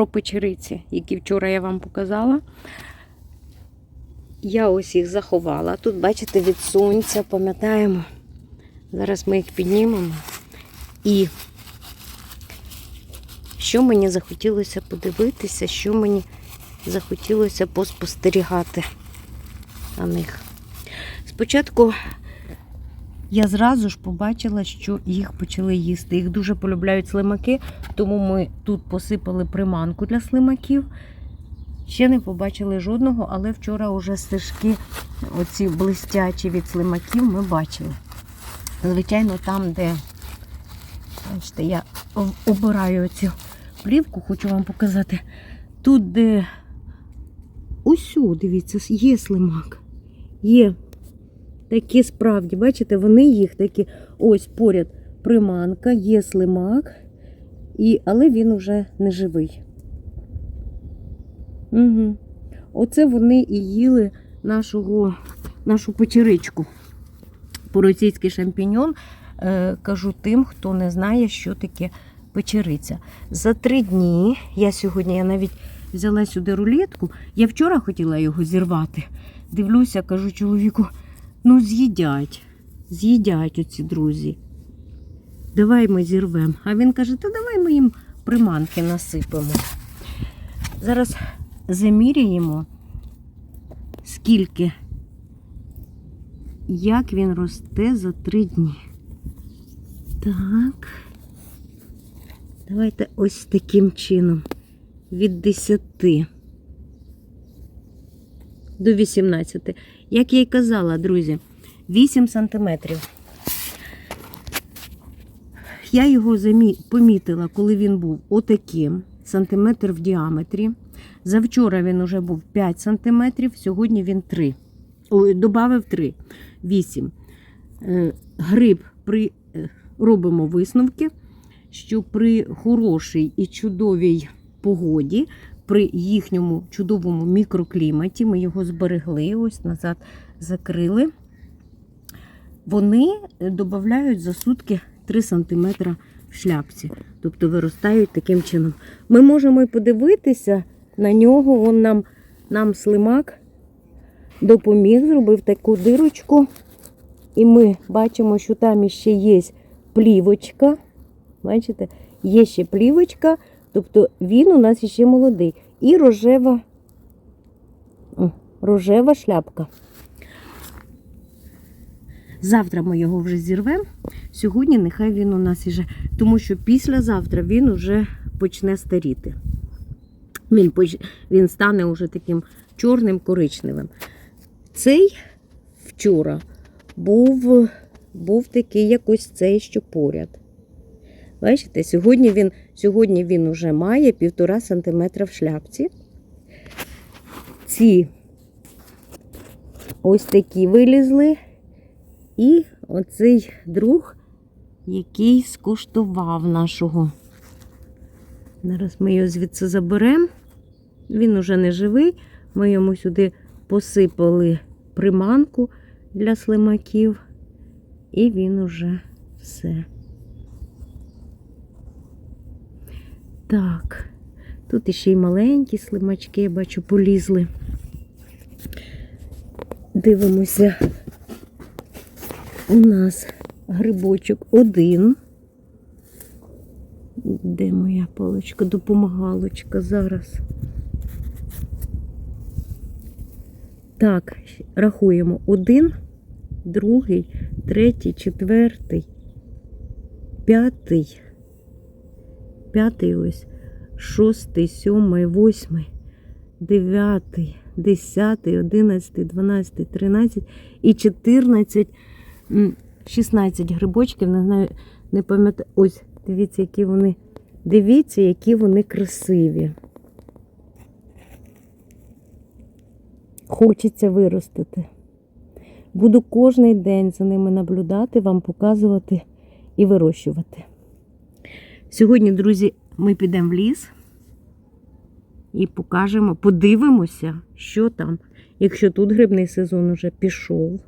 про печериці, які вчора я вам показала. Я ось їх заховала. Тут, бачите, від сонця, пам'ятаємо. Зараз ми їх піднімемо. І що мені захотілося подивитися, що мені захотілося поспостерігати на них. Спочатку я зразу ж побачила, що їх почали їсти. Їх дуже полюбляють слимаки, тому ми тут посипали приманку для слимаків. Ще не побачили жодного, але вчора вже стежки, оці блистячі від слимаків, ми бачили. Звичайно, там, де бачите, я обираю цю плівку, хочу вам показати. Тут, де ось, дивіться, є слимак. Є такі справді, бачите, вони їх такі, ось поряд приманка, є слимак, і, але він уже не живий. Угу. Оце вони і їли нашого, нашу печеричку. Поросійський шампіньон. Е, кажу тим, хто не знає, що таке печериця. За три дні, я сьогодні я навіть взяла сюди рулетку. Я вчора хотіла його зірвати. Дивлюся, кажу чоловіку, ну з'їдять, з'їдять оці друзі. Давай ми зірвемо. А він каже, та давай ми їм приманки насипемо. Зараз заміряємо, скільки, як він росте за три дні. Так. Давайте ось таким чином. Від 10 до 18. Як я й казала, друзі, 8 сантиметрів. Я його помітила, коли він був отаким, сантиметр в діаметрі. Завчора він уже був 5 сантиметрів, сьогодні він 3. Ой, добавив 3, 8. Е, Гриб при... е, робимо висновки, що при хорошій і чудовій погоді, при їхньому чудовому мікрокліматі, ми його зберегли, ось назад закрили. Вони додають за сутки 3 см в шляпці, тобто виростають таким чином. Ми можемо і подивитися на нього. Вон нам, нам слимак допоміг, зробив таку дирочку. І ми бачимо, що там іще є плівочка. Бачите, є ще плівочка, тобто він у нас ще молодий. І рожева, о, рожева шляпка. Завтра ми його вже зірвемо. Сьогодні нехай він у нас іже, тому що післязавтра він уже почне старіти. Він, поч- він стане уже таким чорним коричневим. Цей вчора був, був такий якось цей, що поряд. Бачите, сьогодні він, сьогодні він уже має півтора сантиметра в шляпці. Ці ось такі вилізли. І оцей друг, який скуштував нашого. Зараз ми його звідси заберемо. Він уже не живий. Ми йому сюди посипали приманку для слимаків. І він уже все. Так, тут іще й маленькі слимачки, я бачу, полізли. Дивимося. У нас грибочок один. Де моя паличка, допомагалочка зараз. Так, рахуємо один, другий, третій, четвертий, п'ятий, п'ятий ось, шостий, сьомий, восьмий, дев'ятий, десятий, одинадцятий, дванадцятий, тринадцять і чотирнадцять. 16 грибочків, не знаю, не пам'ятаю. Ось, дивіться, які вони. Дивіться, які вони красиві. Хочеться виростити. Буду кожний день за ними наблюдати, вам показувати і вирощувати. Сьогодні, друзі, ми підемо в ліс і покажемо, подивимося, що там. Якщо тут грибний сезон уже пішов,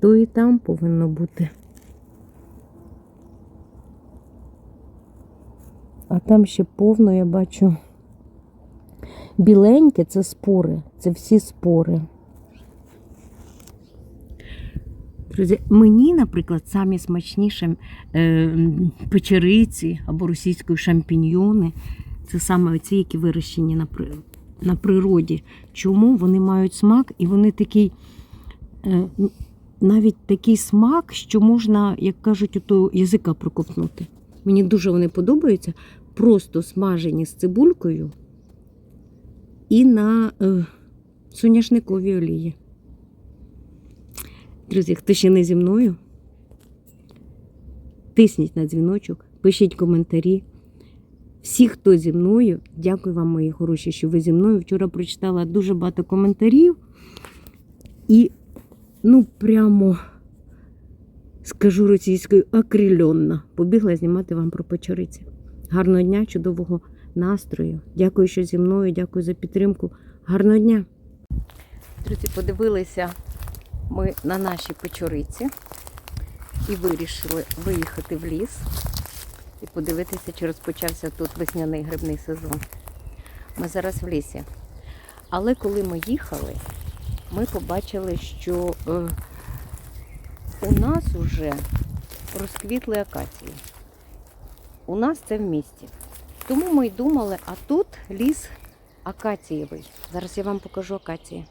то і там повинно бути. А там ще повно, я бачу. Біленьке це спори, це всі спори. Друзі, мені, наприклад, самі смачніші е, печериці або російської шампіньйони. Це саме оці, які вирощені на природі. Чому вони мають смак і вони такий, е, навіть такий смак, що можна, як кажуть, ото язика проковтнути. Мені дуже вони подобаються. Просто смажені з цибулькою і на е, соняшниковій олії. Друзі, хто ще не зі мною, тисніть на дзвіночок, пишіть коментарі. Всі, хто зі мною, дякую вам, мої хороші, що ви зі мною. Вчора прочитала дуже багато коментарів. І, ну, прямо скажу російською, акрильонна. Побігла знімати вам про печериці. Гарного дня, чудового настрою. Дякую, що зі мною, дякую за підтримку. Гарного дня. Друзі, подивилися ми на наші печориці і вирішили виїхати в ліс і подивитися, чи розпочався тут весняний грибний сезон. Ми зараз в лісі. Але коли ми їхали, ми побачили, що е, у нас вже розквітли акації. У нас це в місті. Тому ми й думали, а тут ліс акацієвий. Зараз я вам покажу акації.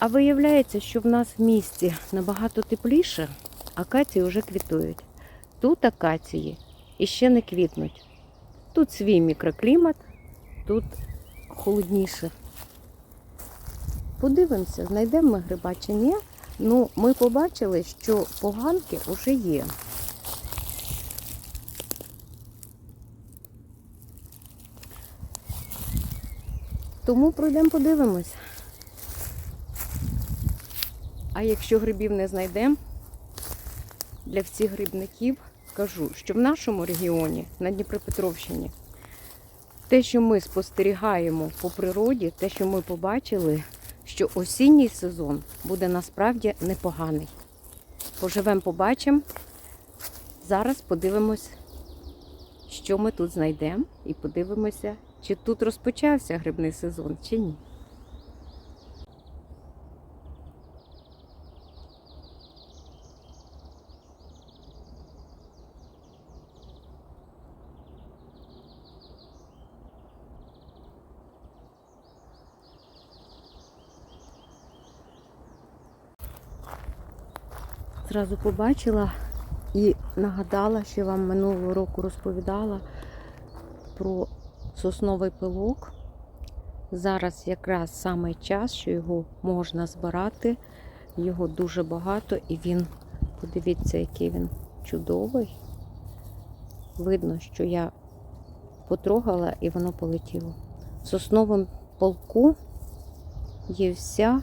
А виявляється, що в нас в місті набагато тепліше, акації вже квітують. Тут акації іще не квітнуть. Тут свій мікроклімат, тут холодніше. Подивимося, знайдемо ми гриба чи ні. Ну, ми побачили, що поганки вже є. Тому пройдемо подивимось. А якщо грибів не знайдемо, для всіх грибників скажу, що в нашому регіоні, на Дніпропетровщині, те, що ми спостерігаємо по природі, те, що ми побачили, що осінній сезон буде насправді непоганий. Поживемо, побачимо. Зараз подивимось, що ми тут знайдемо, і подивимося, чи тут розпочався грибний сезон, чи ні. Зразу побачила і нагадала, що вам минулого року розповідала про сосновий пилок. Зараз якраз саме час, що його можна збирати. Його дуже багато і він, подивіться, який він чудовий. Видно, що я потрогала і воно полетіло. В сосновому полку є вся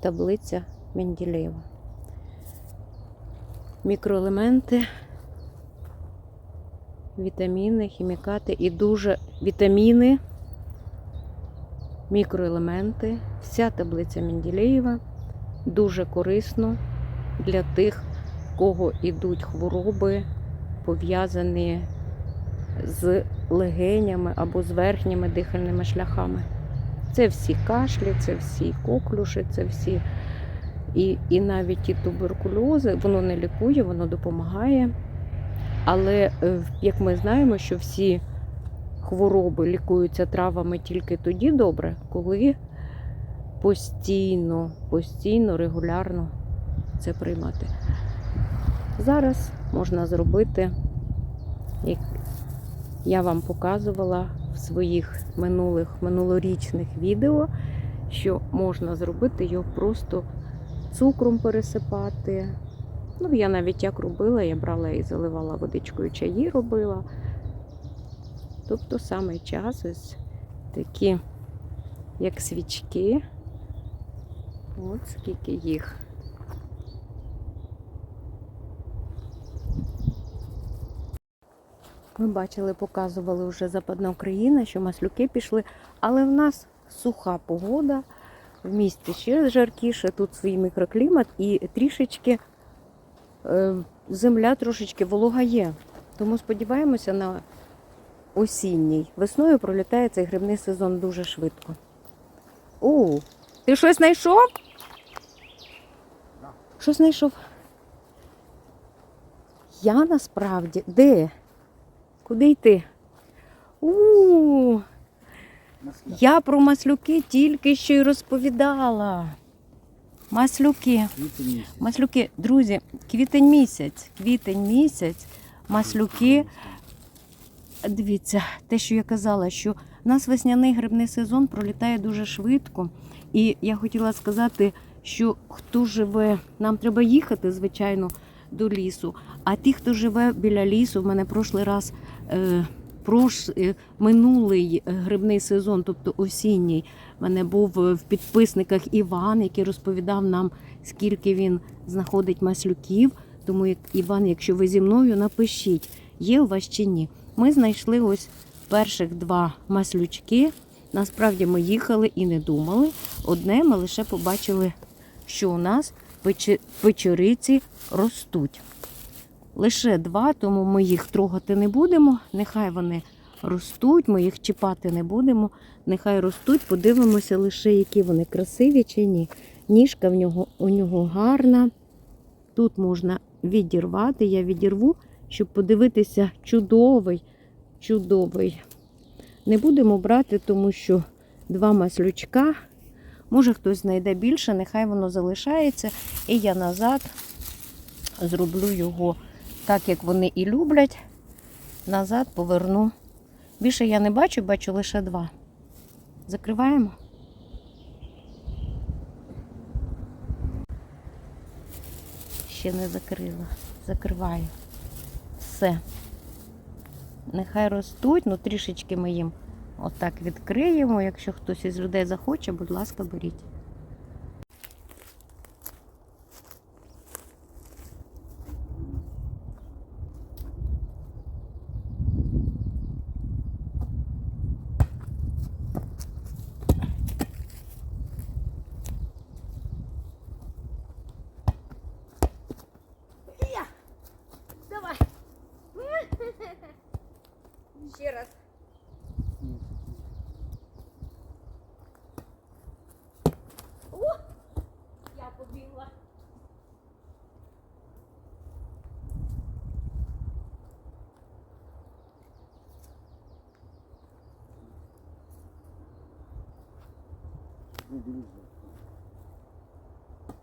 таблиця Менделєєва мікроелементи, вітаміни, хімікати і дуже вітаміни, мікроелементи, вся таблиця Менделєєва дуже корисно для тих, в кого йдуть хвороби, пов'язані з легенями або з верхніми дихальними шляхами. Це всі кашлі, це всі коклюші, це всі і, і навіть ті туберкульози, воно не лікує, воно допомагає. Але е, як ми знаємо, що всі хвороби лікуються травами тільки тоді добре, коли постійно, постійно, регулярно це приймати. Зараз можна зробити, як я вам показувала в своїх минулих минулорічних відео, що можна зробити його просто цукром пересипати. Ну, я навіть як робила, я брала і заливала водичкою чаї робила. Тобто саме час ось такі, як свічки. От скільки їх. Ми бачили, показували вже Западна Україна, що маслюки пішли, але в нас суха погода. В місті ще жаркіше, тут свій мікроклімат і трішечки е, земля трошечки волога є. Тому сподіваємося на осінній. Весною пролітає цей грибний сезон дуже швидко. О, ти щось знайшов? Що знайшов? Я насправді. Де? Куди йти? У, я про маслюки тільки що й розповідала. Маслюки. Маслюки, друзі, квітень місяць, квітень місяць, маслюки. Дивіться, те, що я казала, що в нас весняний грибний сезон пролітає дуже швидко. І я хотіла сказати, що хто живе, нам треба їхати, звичайно, до лісу. А ті, хто живе біля лісу, в мене прошлий раз. Е, Прош... е, минулий е, грибний сезон, тобто осінній, в мене був е, в підписниках Іван, який розповідав нам, скільки він знаходить маслюків. Тому, як Іван, якщо ви зі мною, напишіть, є у вас чи ні. Ми знайшли ось перших два маслючки. Насправді ми їхали і не думали. Одне ми лише побачили, що у нас печериці ростуть. Лише два, тому ми їх трогати не будемо. Нехай вони ростуть, ми їх чіпати не будемо. Нехай ростуть, подивимося лише, які вони красиві чи ні. Ніжка в нього, у нього гарна. Тут можна відірвати. Я відірву, щоб подивитися чудовий, чудовий. Не будемо брати, тому що два маслючка. Може хтось знайде більше, нехай воно залишається. І я назад зроблю його так, як вони і люблять. Назад поверну. Більше я не бачу, бачу лише два. Закриваємо. Ще не закрила. Закриваю. Все. Нехай ростуть, ну трішечки ми їм отак відкриємо. Якщо хтось із людей захоче, будь ласка, беріть.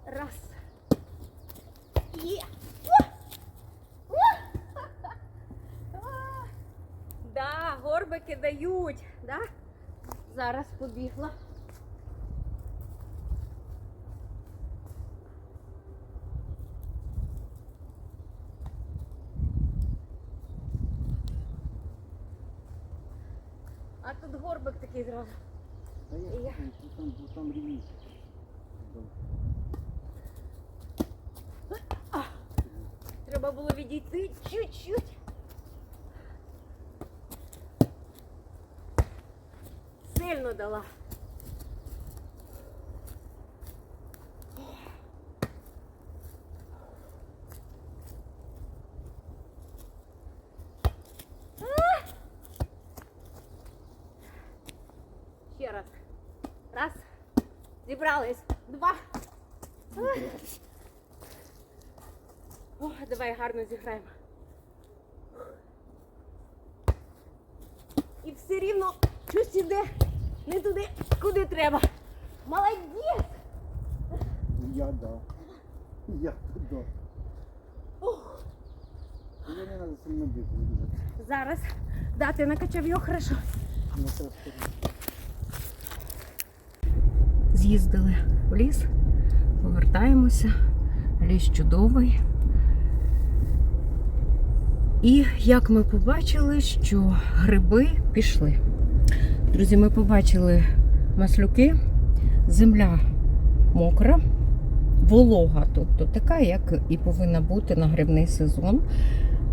Раз. Є. Да, горбики дають, да? Зараз побігла. А тут горбик такий зразу. Я там. Треба було відійти чуть-чуть. Сильно дала. А! Ще раз. Раз. Зібрались. Два. О, давай гарно зіграємо. І все рівно щось іде не туди, куди треба. Молодець! Я да. Я туди. Треба сильно зараз. Да, ти накачав його хорошо. Ну. З'їздили в ліс, повертаємося. Ліс чудовий. І як ми побачили, що гриби пішли. Друзі, ми побачили маслюки, земля мокра, волога, тобто така, як і повинна бути на грибний сезон.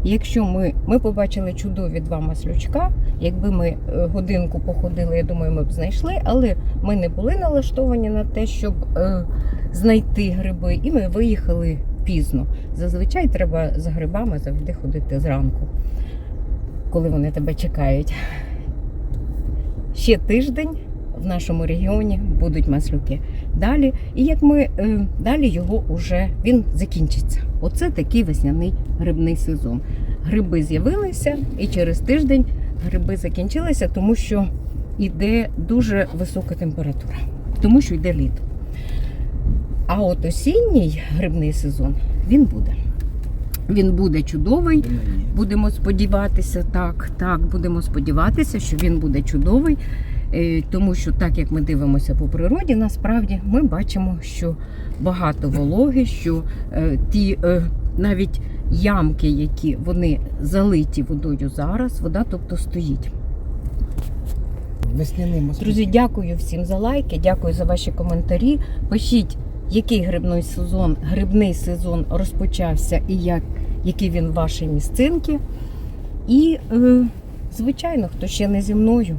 Якщо ми, ми побачили чудові два маслючка, якби ми е, годинку походили, я думаю, ми б знайшли, але ми не були налаштовані на те, щоб е, знайти гриби, і ми виїхали пізно. Зазвичай треба за грибами завжди ходити зранку, коли вони тебе чекають. Ще тиждень в нашому регіоні будуть маслюки. Далі, і як ми е, далі його уже він закінчиться. Оце такий весняний грибний сезон. Гриби з'явилися, і через тиждень гриби закінчилися, тому що йде дуже висока температура, тому що йде літо. А от осінній грибний сезон він буде. Він буде чудовий. Будемо сподіватися, так, так, будемо сподіватися, що він буде чудовий. Е, Тому що, так як ми дивимося по природі, насправді ми бачимо, що багато вологи, що е, ті е, навіть ямки, які вони залиті водою зараз, вода тобто стоїть. Весняний. Друзі, дякую всім за лайки, дякую за ваші коментарі. Пишіть, який грибний сезон, грибний сезон розпочався і як, які він в вашій місцинки. І, е, звичайно, хто ще не зі мною,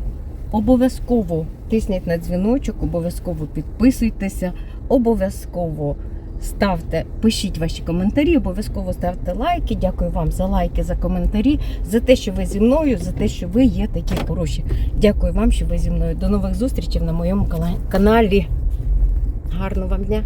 обов'язково тисніть на дзвіночок, обов'язково підписуйтеся, обов'язково ставте, пишіть ваші коментарі, обов'язково ставте лайки. Дякую вам за лайки, за коментарі, за те, що ви зі мною, за те, що ви є такі хороші. Дякую вам, що ви зі мною. До нових зустрічей на моєму каналі. Гарного вам дня!